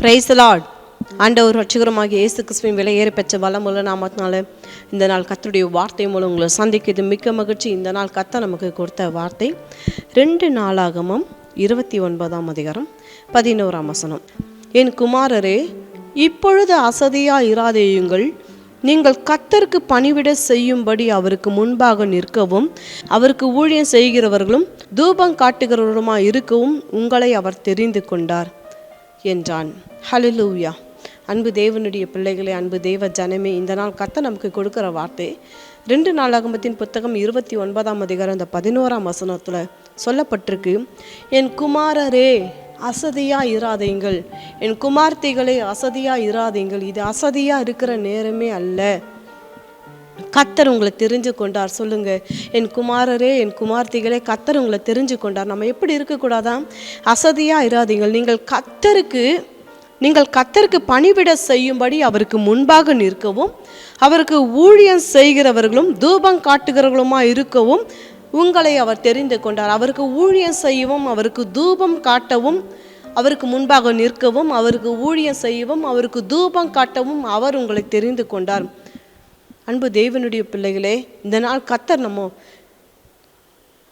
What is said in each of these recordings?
Price Lord ஆண்டவர் ரட்சகரமாக இயேசு கிறிஸ்துவின் விலையேற பெற்ற வளமுள்ள நாமத்தினால இந்த நாள் கத்தருடைய வார்த்தை மூலம் உங்களை சந்திக்கிறது. மிக்க மகிழ்ச்சி. இந்த நாள் கத்த நமக்கு கொடுத்த வார்த்தை ரெண்டு நாளாகமும் இருபத்தி ஒன்பதாம் அதிகாரம் பதினோராம் வசனம். என் குமாரரே இப்பொழுது அசதியா இராதேயுங்கள் நீங்கள் கத்தருக்கு பணிவிட செய்யும்படி அவருக்கு முன்பாக நிற்கவும் அவருக்கு ஊழியம் செய்கிறவர்களும் தூபம் காட்டுகிறவருமாய் இருக்கவும் உங்களை அவர் தெரிந்து கொண்டார் என்றான். ஹலலூயா அன்பு தேவனுடைய பிள்ளைகளே அன்பு தேவ ஜனமே இந்த நாள் கத்த நமக்கு கொடுக்குற வார்த்தை. ரெண்டு நாளாகமத்தின் புத்தகம் இருபத்தி ஒன்பதாம் அதிகாரம் இந்த பதினோராம் வசனத்தில் சொல்லப்பட்டிருக்கு என் குமாரரே அசதியா இராதீங்கள். என் குமார்த்திகளே அசதியா இராதீங்கள். இது அசதியா இருக்கிற நேரமே அல்ல. கத்தர் உங்களை தெரிஞ்சு கொண்டார். சொல்லுங்க. என் குமாரரே என் குமார்த்திகளே கத்தர் உங்களை தெரிஞ்சு கொண்டார். நம்ம எப்படி இருக்கக்கூடாதான் அசதியா இராதீங்கள். நீங்கள் கத்தருக்கு நீங்கள் கத்தருக்கு பணிவிட செய்யும்படி அவருக்கு முன்பாக நிற்கவும் அவருக்கு ஊழியம் செய்கிறவர்களும் தூபம் காட்டுகிறவர்களுமா இருக்கவும் உங்களை அவர் தெரிந்து கொண்டார். அவருக்கு ஊழியம் செய்யவும் அவருக்கு தூபம் காட்டவும் அவருக்கு முன்பாக நிற்கவும் அவருக்கு ஊழியம் செய்யவும் அவருக்கு தூபம் காட்டவும் அவர் உங்களை தெரிந்து கொண்டார். அன்பு தேவனுடைய பிள்ளைகளே இந்த நாள் கத்தர் நம்ம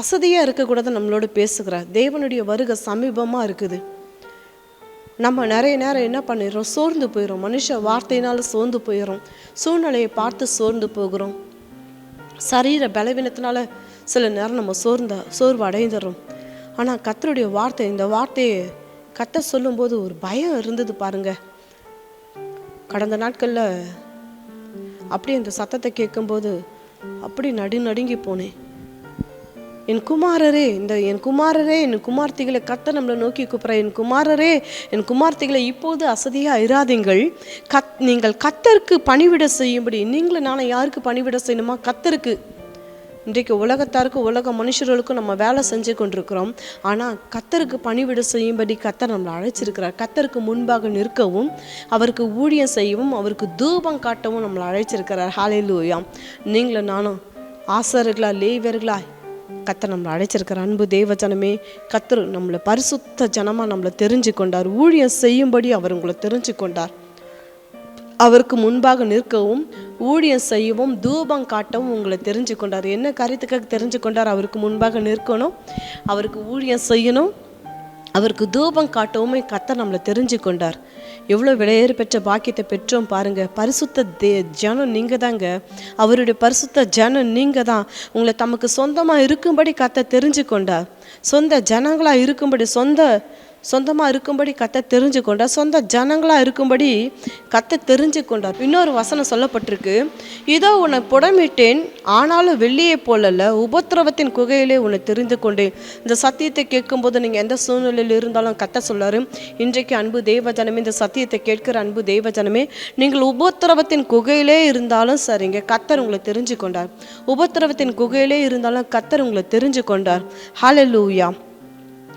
அசதியாக இருக்கக்கூடாது நம்மளோட பேசுகிறார். தேவனுடைய வருகை சமீபமாக இருக்குது. நம்ம நிறைய நேரம் என்ன பண்ணிடுறோம்? சோர்ந்து போயிடும் மனுஷ வார்த்தையினால் சோர்ந்து போயிடும் சூழ்நிலையை பார்த்து சோர்ந்து போகிறோம். சரீர பலவீனத்தினால சில நேரம் நம்ம சோர்ந்த சோர்வு அடைந்துடுறோம் ஆனால் கத்தருடைய வார்த்தை இந்த வார்த்தையை கத்த சொல்லும்போது ஒரு பயம் இருந்தது பாருங்க. கடந்த நாட்களில் அப்படியே அந்த சத்தத்தை கேட்கும்போது அப்படி நடு நடுங்கி போனேன். என் குமாரரே இந்த என் குமாரரே என் குமார்த்திகளை கத்த நம்மளை நோக்கி கூப்பிட்ற என் குமாரரே என் குமார்த்திகளை இப்போது அசதியாக இராதீங்கள். கத் நீங்கள் கத்தருக்கு பணிவிட செய்யும்படி நீங்களும் நானும் யாருக்கு பணிவிட செய்யணுமா? கத்தருக்கு இன்றைக்கு உலகத்தாருக்கும் உலக மனுஷர்களுக்கும் நம்ம வேலை செஞ்சு கொண்டிருக்கிறோம். ஆனால் கத்தருக்கு பணிவிட செய்யும்படி கத்தர் நம்மளை அழைச்சிருக்கிறார். கத்தருக்கு முன்பாக நிற்கவும் அவருக்கு ஊழியம் செய்யவும் அவருக்கு தூபம் காட்டவும் நம்மளை அழைச்சிருக்கிறார். ஹாலேலூயாம் நீங்களும் நானும் ஆசர்களா லேவியர்களா கத்தர் நம்மளை அழைச்சிருக்கிற அன்பு தேவ ஜனமே கத்தர் நம்மளை பரிசுத்த ஜனமாக நம்மளை தெரிஞ்சு கொண்டார் ஊழியம் செய்யும்படி அவர் உங்களை தெரிஞ்சு கொண்டார் அவருக்கு முன்பாக நிற்கவும் ஊழியம் செய்யவும் தூபம் காட்டவும் உங்களை தெரிஞ்சு கொண்டார் என்ன காரியத்துக்காக தெரிஞ்சு கொண்டார் அவருக்கு முன்பாக நிற்கணும் அவருக்கு ஊழியம் செய்யணும் அவருக்கு தூபம் காட்டவுமே கத்தர் நம்மளை தெரிஞ்சு கொண்டார் எவ்வளோ விலையேறு பெற்ற பாக்கியத்தை பெற்றோம் பாருங்க. பரிசுத்த தே ஜனம் நீங்கள் தாங்க அவருடைய பரிசுத்த ஜனம் நீங்கள் தான் உங்களை தமக்கு சொந்தமாக இருக்கும்படி கத்த தெரிஞ்சு கொண்டார் சொந்த ஜனங்களாக இருக்கும்படி சொந்த சொந்தமாக இருக்கும்படி கத்த தெரிஞ்சு கொண்டார் சொந்த ஜனங்களாக இருக்கும்படி கத்த தெரிஞ்சு கொண்டார் இன்னொரு வசனம் சொல்லப்பட்டிருக்கு. இதோ உன்னை புடமிட்டேன் ஆனாலும் வெள்ளியை போலல்ல உபத்திரவத்தின் குகையிலே உன்னை தெரிந்து கொண்டேன். இந்த சத்தியத்தை கேட்கும்போது நீங்கள் எந்த சூழ்நிலையில் இருந்தாலும் கத்த சொல்லாரு இன்றைக்கு அன்பு தெய்வஜனமே இந்த சத்தியத்தை கேட்கிற அன்பு தெய்வஜனமே நீங்கள் உபத்திரவத்தின் குகையிலே இருந்தாலும் சரிங்க கத்தர் உங்களை தெரிஞ்சு கொண்டார் உபத்திரவத்தின் குகையிலே இருந்தாலும் கத்தர் உங்களை தெரிஞ்சு கொண்டார் ஹலலூயா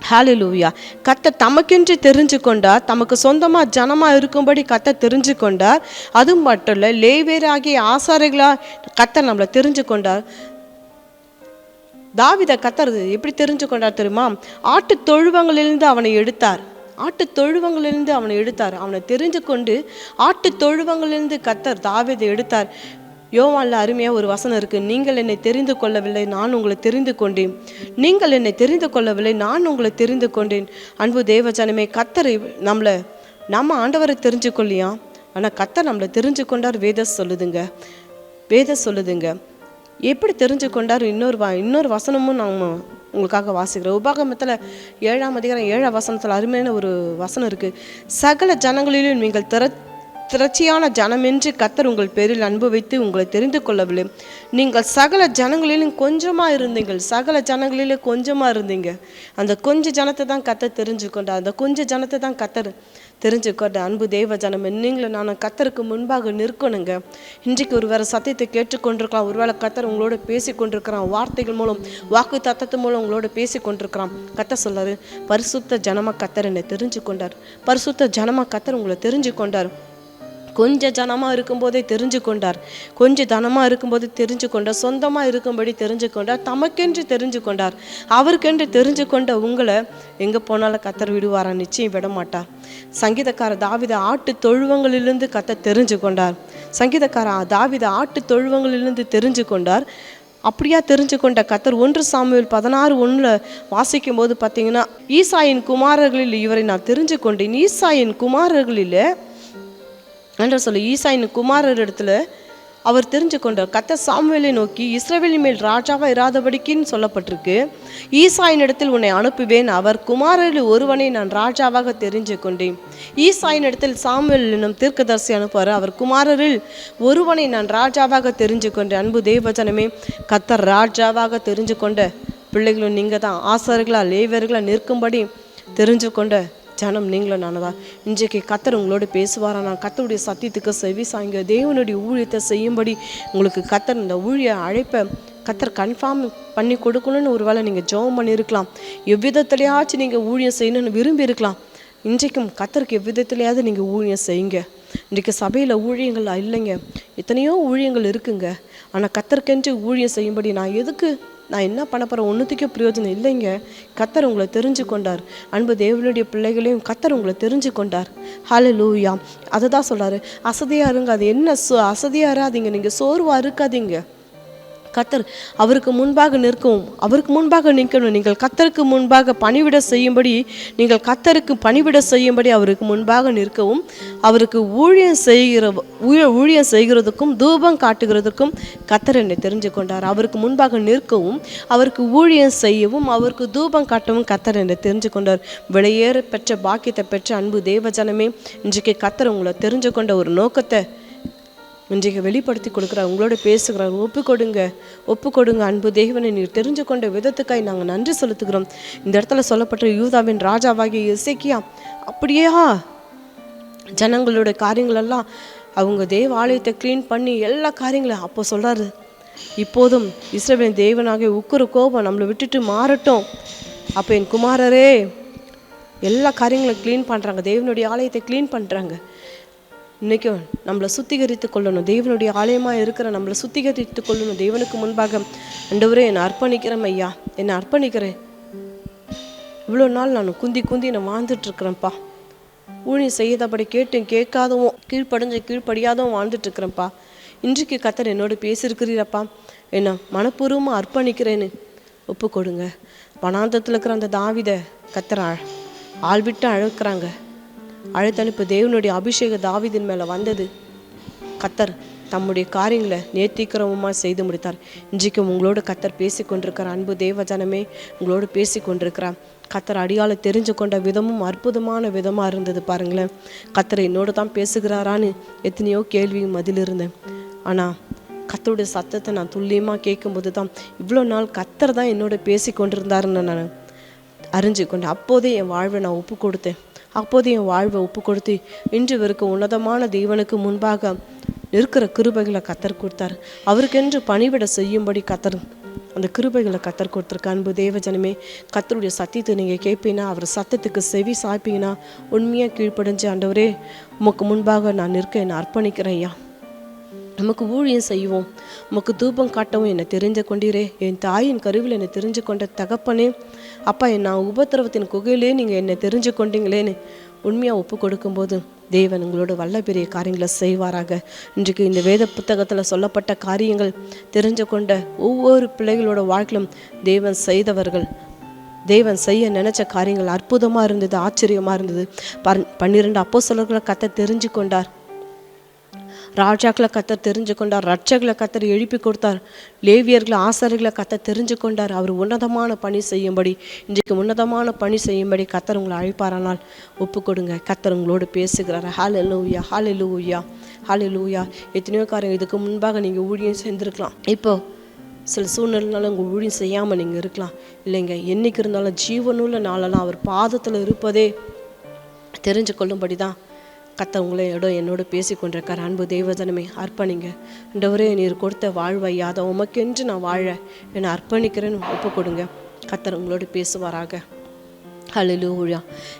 ஹalleluya கத்த தமக்கென்று தெரிஞ்சு கொண்டார் தமக்கு சொந்தமாக ஜனமாக இருக்கும்படி கத்த தெரிஞ்சு கொண்டார் அது மட்டும் இல்லை லேவேராகிய ஆசாரிகளாக கத்த நம்மளை தெரிஞ்சு கொண்டார் தாவிதை கத்தர் எப்படி தெரிஞ்சு கொண்டார் தெரியுமா? ஆட்டு தொழுவங்களிலிருந்து அவனை எடுத்தார். ஆட்டு தொழுவங்களிலிருந்து அவனை எடுத்தார். அவனை தெரிஞ்சு கொண்டு ஆட்டு தொழுவங்களிலிருந்து கத்தர் தாவிதை எடுத்தார். யோவான்ல அருமையாக ஒரு வசனம் இருக்குது நீங்கள் என்னை தெரிந்து கொள்ளவில்லை நான் உங்களை தெரிந்து கொண்டேன். நீங்கள் என்னை தெரிந்து கொள்ளவில்லை நான் உங்களை தெரிந்து கொண்டேன். அன்பு தேவஜனமே கத்தரை நம்மளை நம்ம ஆண்டவரை தெரிஞ்சுக்கொள்ளியா? ஆனால் கத்தர் நம்மளை தெரிஞ்சு கொண்டார் வேத சொல்லுதுங்க. வேத சொல்லுதுங்க. எப்படி தெரிஞ்சு கொண்டார்? இன்னொரு வா இன்னொரு வசனமும் நம்ம உங்களுக்காக வாசிக்கிறோம். உபாகமத்தில் ஏழாம் அதிகாரம் ஏழாம் வசனத்தில் அருமையான ஒரு வசனம் இருக்குது சகல ஜனங்களிலும் நீங்கள் திற திரட்சியான ஜனமென்று கத்தர் உங்கள் பேரில் அன்பு வைத்து உங்களை தெரிந்து கொள்ளவில்லை. நீங்கள் சகல ஜனங்களிலும் கொஞ்சமாக இருந்தீங்கள். சகல ஜனங்களிலே கொஞ்சமாக இருந்தீங்க. அந்த கொஞ்ச ஜனத்தை தான் கத்தர் தெரிஞ்சுக்கொண்டார் அந்த கொஞ்ச ஜனத்தை தான் கத்தர் தெரிஞ்சுக்கொண்டார் அன்பு தெய்வ ஜனம் நீங்களும் நான் கத்தருக்கு முன்பாக நிற்கணுங்க. இன்றைக்கு ஒரு வேறு சத்தியத்தை கேட்டுக்கொண்டிருக்கலாம். ஒருவேளை கத்தர் உங்களோட பேசி கொண்டிருக்கிறான் வார்த்தைகள் மூலம் வாக்கு தத்தத்து மூலம் உங்களோட பேசி கொண்டிருக்கிறான் கத்த சொல்லாரு பரிசுத்த ஜனமா கத்தர் என்னை தெரிஞ்சு கொண்டார். பரிசுத்த ஜனமா கத்தர் உங்களை தெரிஞ்சு கொண்டார். கொஞ்ச ஜனமாக இருக்கும்போதே தெரிஞ்சு கொண்டார். கொஞ்ச தனமாக இருக்கும்போது தெரிஞ்சு கொண்டார். சொந்தமாக இருக்கும்படி தெரிஞ்சு கொண்டார். தமக்கென்று தெரிஞ்சு கொண்டார். அவருக்கென்று தெரிஞ்சு கொண்ட உங்களை எங்கே போனாலும் கத்தர் விடுவாரா? நிச்சயம் விட மாட்டார் சங்கீதக்கார தாவித ஆட்டு தொழுவங்களிலிருந்து கத்த தெரிஞ்சு கொண்டார். சங்கீதக்கார தாவித ஆட்டு தொழுவங்களிலிருந்து தெரிஞ்சு கொண்டார். அப்படியா தெரிஞ்சு கொண்ட கத்தர் ஒன்று சாமியில் பதினாறு ஒன்றில் வாசிக்கும் போது பார்த்தீங்கன்னா ஈசாயின் குமாரர்களில் இவரை நான் தெரிஞ்சு கொண்டேன். ஈசாயின் குமாரர்களில் என்று சொல்லி ஈசாயின் குமாரர் இடத்துல அவர் தெரிஞ்சு கொண்டார். கத்த சாமுவேலை நோக்கி இஸ்ரவேலின் மேல் ராஜாவாக இராதபடிக்குன்னு சொல்லப்பட்டிருக்கு. ஈசாயின் இடத்தில் உன்னை அனுப்புவேன். அவர் குமாரரில் ஒருவனை நான் ராஜாவாக தெரிஞ்சு கொண்டேன். ஈசாயின் இடத்தில் சாமுவேல் என்னும் தீர்க்கதரிசி அனுப்புவார். அவர் குமாரரில் ஒருவனை நான் ராஜாவாக தெரிஞ்சு கொண்டேன். அன்பு தேவஜனமே கத்தர் ராஜாவாக தெரிஞ்சு கொண்ட பிள்ளைகளும் நீங்கள் தான் ஆசார்களா லேவியர்களாக நிற்கும்படி தெரிஞ்சு கொண்ட ஜனம் நீங்களும் நானதா இன்றைக்கு கத்தர் உங்களோட பேசுவாரா? நான் கத்தருடைய சத்தியத்துக்கு செவி சாய்ங்க தேவனுடைய ஊழியத்தை செய்யும்படி உங்களுக்கு கத்தர் இந்த ஊழிய அழைப்பை கத்தர் கன்ஃபார்ம் பண்ணி கொடுக்கணும்னு ஒரு வேளை நீங்கள் ஜெபம் பண்ணியிருக்கலாம். எவ்விதத்துலையாச்சும் நீங்கள் ஊழியம் செய்யணும்னு விரும்பி இருக்கலாம் இன்றைக்கும் கத்தருக்கு எவ்விதத்துலையாவது நீங்கள் ஊழியம் செய்யுங்க. இன்றைக்கு சபையில் ஊழியங்கள் இல்லைங்க. எத்தனையோ ஊழியங்கள் இருக்குங்க. ஆனால் கத்தருக்கென்று ஊழியம் செய்யும்படி நான் எதுக்கு நான் என்ன பண்ண போகிறேன் ஒன்றுத்துக்கே பிரயோஜனம் இல்லைங்க. கத்தர் உங்களை தெரிஞ்சு கொண்டார். அன்பு தேவனுடைய பிள்ளைகளையும் கத்தர் உங்களை தெரிஞ்சு கொண்டார். ஹலோ லூயா அதை தான் சொல்கிறாரு அசதியாக இருங்க. அது என்ன சோ அசதியாக இராதீங்க. நீங்கள் சோர்வாக இருக்காதீங்க. கத்தர் அவருக்கு முன்பாக நிற்கவும் அவருக்கு முன்பாக நிற்கணும். நீங்கள் கத்தருக்கு முன்பாக பணிவிட செய்யும்படி நீங்கள் கத்தருக்கு பணிவிட செய்யும்படி அவருக்கு முன்பாக நிற்கவும் அவருக்கு ஊழியம் செய்கிற ஊழிய ஊழியம் செய்கிறதுக்கும் தூபம் காட்டுகிறதுக்கும் கத்தர் என்னை தெரிஞ்சு கொண்டார் அவருக்கு முன்பாக நிற்கவும் அவருக்கு ஊழியம் செய்யவும் அவருக்கு தூபம் காட்டவும் கத்தர் என்னை தெரிஞ்சு கொண்டார் விலையேற பெற்ற பாக்கியத்தை பெற்ற அன்பு தேவஜனமே இன்றைக்கு கத்தர் உங்களை தெரிஞ்சு கொண்ட ஒரு நோக்கத்தை இன்றைக்கு வெளிப்படுத்தி கொடுக்குறார். உங்களோட பேசுகிறார். ஒப்பு கொடுங்க ஒப்பு கொடுங்க அன்பு தேவனை நீர் தெரிஞ்சு கொண்ட விதத்துக்காய் நாங்கள் நன்றி செலுத்துகிறோம். இந்த இடத்துல சொல்லப்பட்ட யூதாவின் ராஜாவாகிய இசைக்கியா அப்படியா ஜனங்களோட காரியங்களெல்லாம் அவங்க தேவ ஆலயத்தை க்ளீன் பண்ணி எல்லா காரியங்களும் அப்போ சொல்கிறாரு இப்போதும் இஸ்ரவேலின் தேவனாகிய உக்குற கோபம் நம்மளை விட்டுட்டு மாறட்டும். அப்போ என் குமாரரே எல்லா காரியங்களும் க்ளீன் பண்ணுறாங்க தேவனுடைய ஆலயத்தை க்ளீன் பண்ணுறாங்க இன்றைக்கும் நம்மளை சுத்திகரித்து கொள்ளணும். தேவனுடைய ஆலயமாக இருக்கிற நம்மளை சுத்திகரித்து கொள்ளணும். தேவனுக்கு முன்பாக ஆண்டவரே என்னை அர்ப்பணிக்கிறேன் ஐயா. என்னை அர்ப்பணிக்கிறேன். இவ்வளோ நாள் நான் குந்தி குந்தி நான் வாழ்ந்துட்டுருக்குறேன்ப்பா ஊழியம் செய்யாதபடி கேட்டும் கேட்காதவும் கீழ்ப்படைஞ்ச கீழ்ப்படியாதவும் வாழ்ந்துட்டுருக்குறேன்ப்பா இன்றைக்கு கத்தர் என்னோட பேசியிருக்கிறீரப்பா. என்ன மனப்பூர்வமாக அர்ப்பணிக்கிறேன்னு ஒப்பு கொடுங்க வனாந்தத்தில் இருக்கிற அந்த தாவிதை கத்தர் ஆள் விட்டு அழைக்கிறாங்க. அழைத்தனுப்பு தேவனுடைய அபிஷேக தாவிதின் மேலே வந்தது. கத்தர் தம்முடைய காரியங்களை நேர்த்திக்கிறவமாக செய்து முடித்தார். இன்றைக்கும் உங்களோட கத்தர் பேசி கொண்டிருக்கிற அன்பு தேவஜனமே உங்களோடு பேசி கொண்டிருக்கிறார் கத்தர் அடியால் தெரிஞ்சு கொண்ட விதமும் அற்புதமான விதமாக இருந்தது பாருங்களேன். கத்தர் என்னோட தான் பேசுகிறாரான்னு எத்தனையோ கேள்வியும் அதில் இருந்தேன். ஆனால் கத்தருடைய சத்தத்தை நான் துல்லியமாக கேட்கும்போது தான் இவ்வளோ நாள் கத்தர் தான் என்னோட பேசி கொண்டிருந்தாருன்னு நான் அறிஞ்சு கொண்டேன். அப்போதே என் வாழ்வை நான் ஒப்பு கொடுத்தேன். அப்போது என் வாழ்வை ஒப்பு கொடுத்து இன்று இவருக்கு உன்னதமான தேவனுக்கு முன்பாக இருக்கிற கிருபைகளை கத்தர் கொடுத்தார். அவருக்கென்று பணிவிட செய்யும்படி கத்தர் அந்த கிருபைகளை கத்தர் கொடுத்துருக்க. அன்பு தேவஜனமே கத்தருடைய சத்தியத்தை நீங்கள் கேட்பீங்கன்னா அவர் சத்தத்துக்கு செவி சாய்ப்பீங்கன்னா உண்மையாக கீழ்ப்படைஞ்சு ஆண்டவரே உமக்கு முன்பாக நான் நிற்க என்னை அர்ப்பணிக்கிறேன் ஐயா. நமக்கு ஊழியம் செய்வோம். உமக்கு தூபம் காட்டவும் என்னை தெரிந்து கொண்டீரே. என் தாயின் கருவில் என்னை தெரிஞ்சு கொண்ட தகப்பனே அப்பா என் நான் உபத்திரவத்தின் குகையிலே நீங்கள் என்னை தெரிஞ்சு கொண்டீங்களேன்னு உண்மையாக ஒப்பு கொடுக்கும்போது தேவன் உங்களோட வல்ல பெரிய காரியங்களை செய்வாராக. இன்றைக்கு இந்த வேத புத்தகத்தில் சொல்லப்பட்ட காரியங்கள் தெரிஞ்சு கொண்ட ஒவ்வொரு பிள்ளைகளோட வாழ்க்கையிலும் தேவன் செய்தவர்கள் தேவன் செய்ய நினைச்ச காரியங்கள் அற்புதமாக இருந்தது ஆச்சரியமாக இருந்தது. பன் பன்னிரெண்டு அப்போ கத்தை தெரிஞ்சு கொண்டார். ராஜாக்களை கத்தர் தெரிஞ்சு கொண்டார் ரட்சகளை கத்தர் எழுப்பி கொடுத்தார் லேவியர்களை ஆசாரிகளை கத்த தெரிஞ்சு கொண்டார் அவர் உன்னதமான பணி செய்யும்படி இன்றைக்கு உன்னதமான பணி செய்யும்படி கத்தர் உங்களை அழைப்பாரானால் ஒப்பு கொடுங்க கத்தர் உங்களோடு பேசுகிறார். ஹால் லூயா ஹால் லூயா ஹால் லூயா எத்தனையோ காரியம் இதுக்கு முன்பாக நீங்கள் ஊழியம் செஞ்சுருக்கலாம் இப்போ சில சூழ்நிலைனால உங்கள் ஊழியம் செய்யாமல் நீங்கள் இருக்கலாம். இல்லைங்க என்றைக்கு இருந்தாலும் ஜீவனுள்ள நாளெல்லாம் அவர் பாதத்தில் இருப்பதே தெரிஞ்சு கொள்ளும்படி தான் கத்த உங்களை இடம் என்னோட பேசி கொண்டிருக்கார் அன்பு தெய்வதனமே அர்ப்பணிங்க. ஆண்டவரே நீர் கொடுத்த வாழ்வை யாத உமக்கென்று நான் வாழ என்னை அர்ப்பணிக்கிறேன்னு ஒப்பு கொடுங்க கத்தர் உங்களோட பேசுவாராக. ஹalleluya.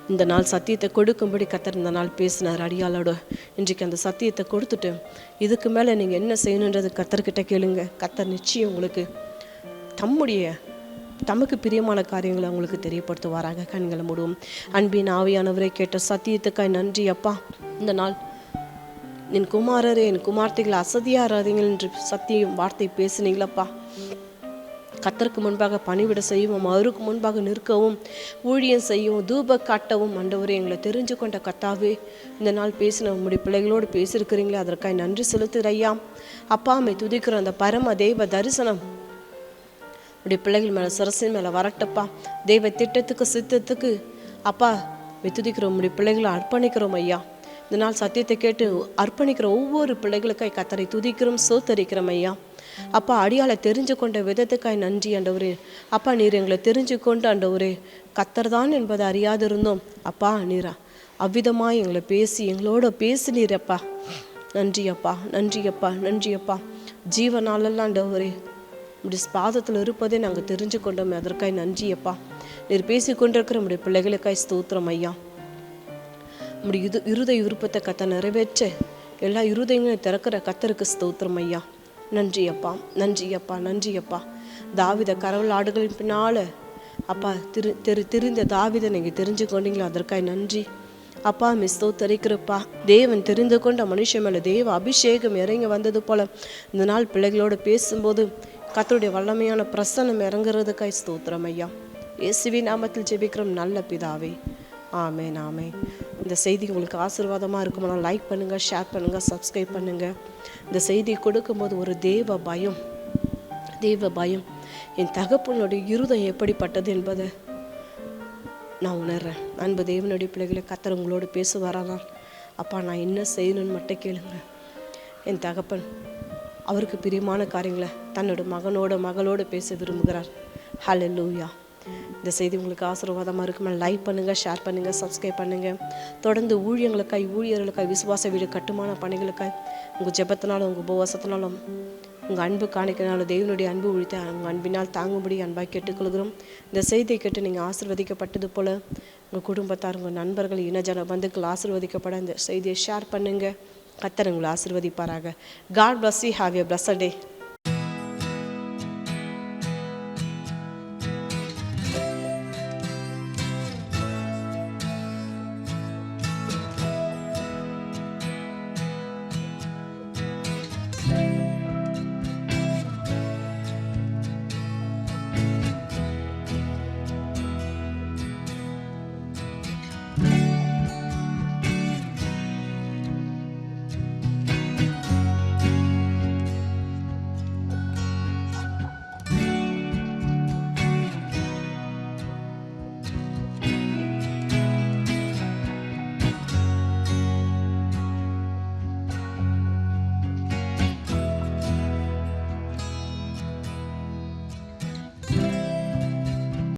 இந்த நாள் சத்தியத்தை கொடுக்கும்படி கத்தர் இந்த நாள் பேசினார் அடியாளோட. இன்றைக்கு அந்த சத்தியத்தை கொடுத்துட்டு இதுக்கு மேலே நீங்கள் என்ன செய்யணுன்றது கத்தர்கிட்ட கேளுங்க. கத்தர் நிச்சயம் உங்களுக்கு தம்முடைய தமக்கு பிரியமான காரியங்களை அவங்களுக்கு தெரியப்படுத்துவாராக கண்களை மூடுவோம். அன்பின் ஆவியானவரை கேட்ட சத்தியத்துக்காய் நன்றி அப்பா. இந்த நாள் என் குமாரரே என் குமார்த்தைகள் அசதியாராதீங்கள் என்று சத்தியம் வார்த்தை பேசுனீங்களப்பா கத்தருக்கு முன்பாக பணிவிட செய்யவும் அவருக்கு முன்பாக நிற்கவும் ஊழியம் செய்யவும் தூப காட்டவும் ஆண்டவரே எங்களை தெரிஞ்சு கொண்ட கத்தாவே இந்த நாள் பேசின உங்களுடைய பிள்ளைகளோடு பேசியிருக்கிறீங்களே அதற்காக நன்றி செலுத்துகிறையா அப்பா அம்மை துதிக்கிற அந்த பரம தெய்வ தரிசனம் உடைய பிள்ளைகள் மேலே சரசின் மேலே வரட்டப்பா. தெய்வ திட்டத்துக்கு சித்தத்துக்கு அப்பா துதிக்கிறோம் உடைய பிள்ளைகளை அர்ப்பணிக்கிறோம் ஐயா. இந்த நாள் சத்தியத்தை கேட்டு அர்ப்பணிக்கிற ஒவ்வொரு பிள்ளைகளுக்காய் கத்தரை துதிக்கிறோம் சோத்தரிக்கிறோம் ஐயா. அப்பா அடியாளை தெரிஞ்சு கொண்ட விதத்துக்காய் நன்றி ஆண்டவரே. அப்பா நீர் எங்களை தெரிஞ்சு கொண்டு ஆண்டவரே. கத்தர் தான் என்பதை அறியாதிருந்தோம். அப்பா நீரா. அவ்விதமாய் எங்களை பேசி எங்களோட பேசினீரப்பா நன்றி அப்பா. நன்றி அப்பா. நன்றி அப்பா. ஜீவனாலெல்லாம் ஆண்டவரே. இப்படி பாதத்தில் இருப்பதை நாங்கள் தெரிஞ்சு கொண்டோமே அதற்காய் நன்றி அப்பா. நீர் பேசி கொண்டிருக்கிற நம்முடைய பிள்ளைகளுக்காய் ஸ்தோத்திரம் ஐயா. நம்முடைய இது இருதய விருப்பத்தை கத்த நிறைவேற்ற. எல்லா இருதயங்களையும் திறக்கிற கத்தருக்கு ஸ்தோத்திரம் ஐயா. நன்றி அப்பா நன்றி அப்பா நன்றி அப்பா. தாவித கரவல் ஆடுகளின் பின்னால அப்பா திரு தெரு தெரிந்த தாவிதை நீங்கள் தெரிஞ்சு கொண்டீங்களோ அதற்காய் நன்றி. அப்பா மிஸ்தோ தெரிக்கிறப்பா தேவன் தெரிந்து கொண்ட மனுஷன் மேலே தேவ அபிஷேகம் இறங்கி வந்தது போல இந்த நாள் பிள்ளைகளோடு பேசும்போது கத்தருடைய வல்லமையான பிரசனம் இறங்குறதுக்காய் ஸ்தோத்திரம் ஐயா. இயேசுவி நாமத்தில் ஜெபிக்கிறோம் நல்ல பிதாவே. ஆமே நாமே இந்த செய்தி உங்களுக்கு ஆசீர்வாதமாக இருக்குமானா லைக் பண்ணுங்கள் ஷேர் பண்ணுங்கள் சப்ஸ்கிரைப் பண்ணுங்கள் இந்த செய்தி கொடுக்கும்போது ஒரு தேவ பயம் தேவ பயம். என் தகப்பனுடைய இருதம் எப்படிப்பட்டது என்பதை நான் உணர்றேன். அன்பு தேவனுடைய பிள்ளைகளை கத்தர் உங்களோடு பேசுவாரானால் அப்பா நான் என்ன செய்யணும்னு மட்டும் கேளுங்க. என் தகப்பன் அவருக்கு பிரியமான காரியங்களை தன்னோட மகனோட மகளோடு பேச விரும்புகிறார். ஹலோ லூயா இந்த செய்தி உங்களுக்கு ஆசீர்வாதமாக இருக்குமா லைக் பண்ணுங்கள் ஷேர் பண்ணுங்கள் சப்ஸ்கிரைப் பண்ணுங்கள் தொடர்ந்து ஊழியங்களுக்காய் ஊழியர்களுக்காய் விசுவாச வீடு கட்டுமான பணிகளுக்காய் உங்கள் ஜெபத்தினாலும் உங்கள் உபவாசத்தினாலும் உங்கள் அன்பு காணிக்கனாலும் தேவனுடைய அன்பு உழித்த உங்கள் அன்பினால் தாங்கும்படி அன்பாக கேட்டுக்கொள்கிறோம். இந்த செய்தியை கேட்டு நீங்கள் ஆசிர்வதிக்கப்பட்டது போல் உங்கள் குடும்பத்தார் உங்கள் நண்பர்கள் இனஜன பந்துக்கள் ஆசிர்வதிக்கப்பட இந்த செய்தியை ஷேர் பண்ணுங்கள் கத்தர் உங்களை ஆசிர்வதிப்பாராக God bless you have you bless day